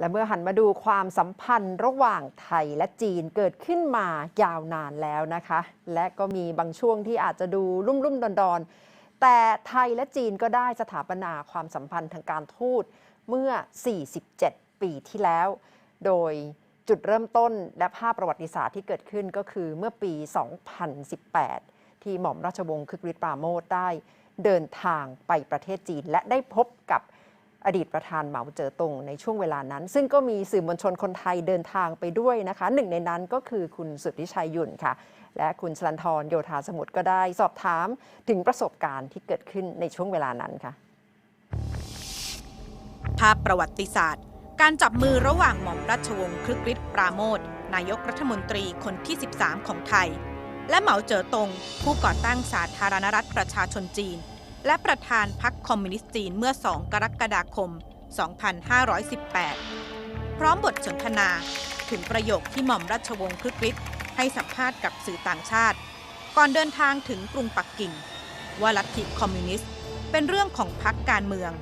และเมื่อหันมาดูความสัมพันธ์ระหว่างไทยและจีนเกิดขึ้นมายาวนานแล้วนะคะ และก็มีบางช่วงที่อาจจะดูรุ่มรุ่มดอนดอนๆแต่ไทยและจีนก็ได้สถาปนาความสัมพันธ์ทางการทูตเมื่อ 47 ปีที่แล้ว โดยจุดเริ่มต้นและภาพประวัติศาสตร์ที่เกิดขึ้นก็คือเมื่อปี 2018 ที่หม่อมราชวงศ์คึกฤทธิ์ปราโมทได้เดินทางไปประเทศจีนและได้พบกับ อดีตประธานเหมาเจ๋อตงในช่วงเวลานั้น ซึ่งก็มีสื่อมวลชนคนไทยเดินทางไปด้วยนะคะ หนึ่งในนั้นก็คือคุณสุทธิชัยยุ่นค่ะ และคุณชลันทรโยธาสมุทรก็ได้สอบถามถึงประสบการณ์ที่เกิดขึ้นในช่วงเวลานั้นค่ะ ภาพประวัติศาสตร์ การจับมือระหว่างหม่อมราชวงศ์ครึกฤทธิ์ปราโมทนายกรัฐมนตรีคนที่ 13 ของไทย และเหมาเจ๋อตงผู้ก่อตั้งสาธารณรัฐประชาชนจีน และประธานพรรคคอมมิวนิสต์จีนเมื่อ 2 กรกฎาคม 2518 พร้อมบทสนทนาถึงประโยคที่หม่อมราชวงศ์ครึกฤทธิ์ให้สัมภาษณ์กับสื่อต่างชาติ ก่อนเดินทางถึงกรุงปักกิ่ง ว่าลัทธิคอมมิวนิสต์ เป็นเรื่องของพรรคการเมือง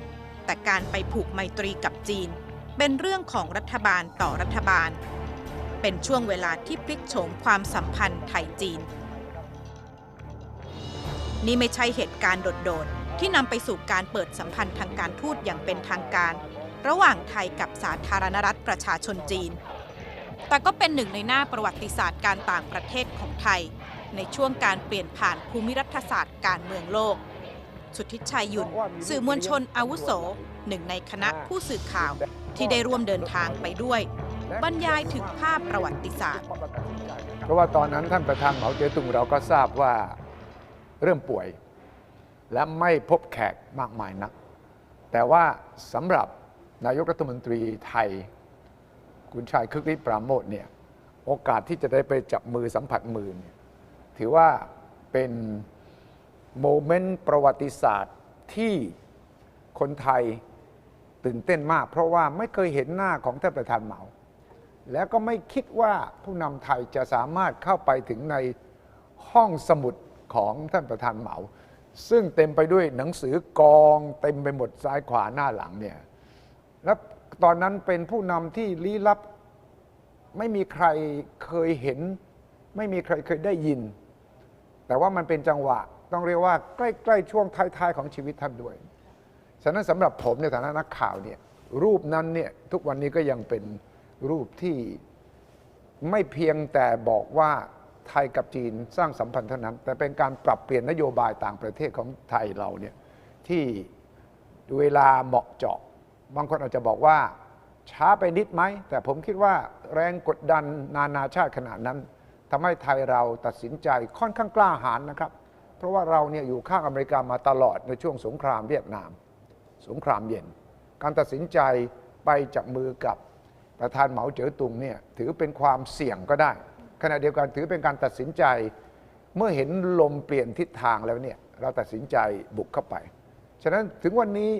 แต่การไปผูกไมตรีกับจีน เป็นเรื่องของรัฐบาลต่อรัฐบาล เป็นช่วงเวลาที่พลิกโฉมความสัมพันธ์ไทยจีน นี่ไม่ใช่เหตุการณ์โดดๆ ที่นำไปสู่การเปิดสัมพันธ์ทางการทูตอย่างเป็นทางการ ระหว่างไทยกับสาธารณรัฐประชาชนจีน แต่ก็เป็นหนึ่งในหน้าประวัติศาสตร์การต่างประเทศของไทย ในช่วงการเปลี่ยนผ่านภูมิรัฐศาสตร์การเมืองโลก สุทธิชัยหยุ่นสื่อมวลชนอาวุโสหนึ่งในคณะผู้สื่อข่าวที่ได้ร่วมเดินทางไปด้วย บรรยายถึงภาพประวัติศาสตร์ เพราะว่าตอนนั้นท่านประธานเหมาเจ๋อตุงเราก็ทราบว่า เริ่มป่วย และไม่พบแขกมากมายนัก แต่ว่าสำหรับนายกรัฐมนตรีไทย คุณชายคึกฤทธิ์ปราโมทเนี่ยโอกาสที่จะได้ไปจับมือสัมผัสมือเนี่ยถือว่าเป็นโมเมนต์ประวัติศาสตร์ที่คนไทยตื่นเต้นมาก เพราะว่าไม่เคยเห็นหน้าของท่านประธานเหมา แล้วก็ไม่คิดว่าผู้นำไทยจะสามารถเข้าไปถึงในห้องสมุด ของท่านประธานเหมา ซึ่งเต็มไปด้วยหนังสือกองเต็มไปหมดซ้ายขวาหน้าหลังเนี่ยแล้วตอนนั้นเป็นผู้นำที่ลี้ลับ ไม่มีใครเคยเห็น ไม่มีใครเคยได้ยิน แต่ว่ามันเป็นจังหวะต้องเรียกว่าใกล้ๆช่วงท้ายๆของชีวิตท่านด้วย ฉะนั้นสำหรับผมในฐานะนักข่าวเนี่ยรูปนั้นเนี่ยทุกวันนี้ก็ยังเป็นรูปที่ไม่เพียงแต่บอกว่า ไทยกับจีนสร้างสัมพันธ์เท่านั้น แต่เป็นการปรับเปลี่ยนนโยบายต่างประเทศของไทยเราเนี่ยที่เวลาเหมาะเจาะ บางคนอาจจะบอกว่าช้าไปนิดไหม แต่ผมคิดว่าแรงกดดันนานาชาติขนาดนั้นทำให้ไทยเราตัดสินใจค่อนข้างกล้าหาญนะครับ เพราะว่าเราเนี่ยอยู่ข้างอเมริกามาตลอดในช่วงสงครามเวียดนาม สงครามเย็น การตัดสินใจไปจับมือกับประธานเหมาเจ๋อตุงเนี่ยถือเป็นความเสี่ยงก็ได้ ขณะเดียวกันถือเป็นการตัดสินใจ เมื่อเห็นลมเปลี่ยนทิศทางแล้วเนี่ยเราตัดสินใจบุกเข้าไป ฉะนั้นถึงวันนี้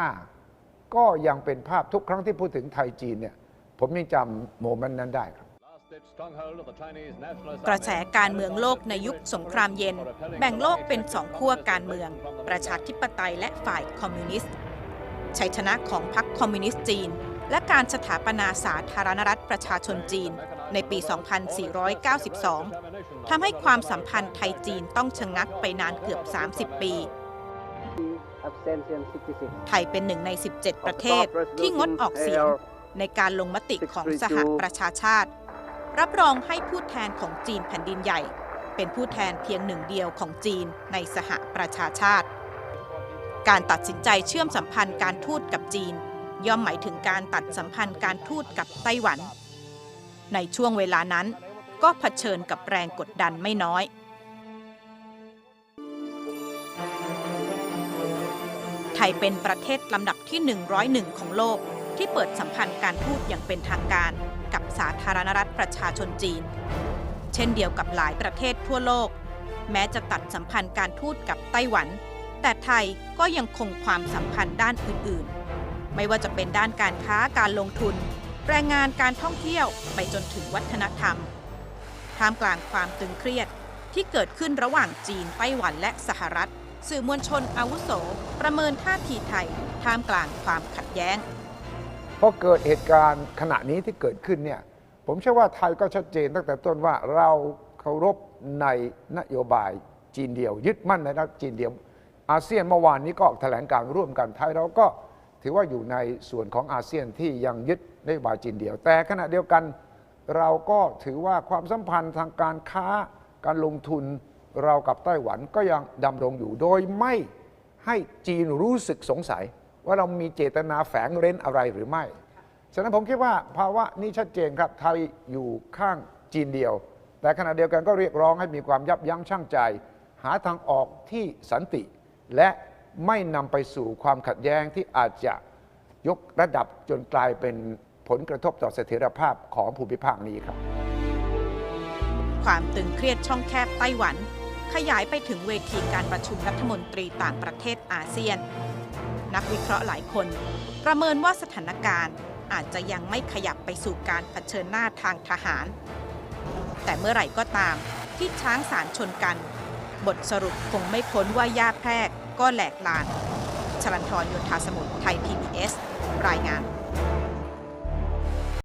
1975 ก็ยังเป็นภาพทุกครั้งที่พูดถึงไทยจีนเนี่ยผมยังจำโมเมนต์นั้นได้ครับกระแสการเมืองโลกในยุคสงครามเย็น แบ่งโลกเป็นสองขั้วการเมือง ประชาธิปไตยและฝ่ายคอมมิวนิสต์ชัยชนะของพรรคคอมมิวนิสต์จีน และการสถาปนาสาธารณรัฐประชาชนจีนในปี 2492 ทำให้ความสัมพันธ์ไทยจีนต้องชะงักไปนานเกือบ 30 ปี ไทยเป็นหนึ่งใน 17 ประเทศที่งดออกเสียงในการลงมติของสหประชาชาติ รับรองให้ผู้แทนของจีนแผ่นดินใหญ่ เป็นผู้แทนเพียงหนึ่งเดียวของจีนในสหประชาชาติ การตัดสินใจเชื่อมสัมพันธ์การทูตกับจีน ย่อมหมายถึงการตัดสัมพันธ์การทูตกับไต้หวัน ในช่วงเวลานั้นก็เผชิญกับแรงกดดันไม่น้อยไทยเป็นประเทศลำดับที่ 101 ของโลกที่เปิดสัมพันธ์การทูตอย่างเป็นทางการกับสาธารณรัฐประชาชนจีน เช่นเดียวกับหลายประเทศทั่วโลก แม้จะตัดสัมพันธ์การทูตกับไต้หวัน แต่ไทยก็ยังคงความสัมพันธ์ด้านอื่น ๆ ไม่ว่าจะเป็นด้านการค้าการลงทุน แรงงานการท่องเที่ยวไปจนถึงวัฒนธรรม ท่ามกลางความตึงเครียดที่เกิดขึ้นระหว่างจีนไต้หวันและสหรัฐ สื่อมวลชนอาวุโส ประเมินท่าทีไทย ท่ามกลางความขัดแย้งพอเกิดเหตุการณ์ขณะนี้ที่เกิดขึ้นเนี่ยผมเชื่อว่าไทยก็ชัดเจนตั้งแต่ต้นว่าเราเคารพในนโยบายจีนเดียว ยึดมั่นในนโยบายจีนเดียว อาเซียนเมื่อวานนี้ก็ออกแถลงการร่วมกันไทยเราก็ ถือว่าอยู่ในส่วนของอาเซียนที่ยังยึดนโยบายจีนเดียว แต่ขณะเดียวกันเราก็ถือว่าความสัมพันธ์ทางการค้าการลงทุนเรากับไต้หวันก็ยังดำรงอยู่โดยไม่ให้จีนรู้สึกสงสัย ว่าเรามีเจตนาแฝงเร้นอะไรหรือไม่ ฉะนั้นผมคิดว่าภาวะนี้ชัดเจนครับไทยอยู่ข้างจีนเดียว แต่ขณะเดียวกันก็เรียกร้องให้มีความยับยั้งชั่งใจ หาทางออกที่สันติ และ ไม่นำไปสู่ความขัดแย้งที่อาจจะยกระดับจนกลายเป็นผลกระทบต่อเสถียรภาพของภูมิภาคนี้ครับ ความตึงเครียดช่องแคบไต้หวัน ขยายไปถึงเวทีการประชุมรัฐมนตรีต่างประเทศอาเซียน นักวิเคราะห์หลายคน ประเมินว่าสถานการณ์อาจจะยังไม่ขยับไปสู่การเผชิญหน้าทางทหาร แต่เมื่อไหร่ก็ตามที่ช้างสารชนกัน บทสรุปคงไม่พ้นว่าย่าแพรก ก็แหลกลานชลันทรโยธาสมุทรไทย PBS รายงาน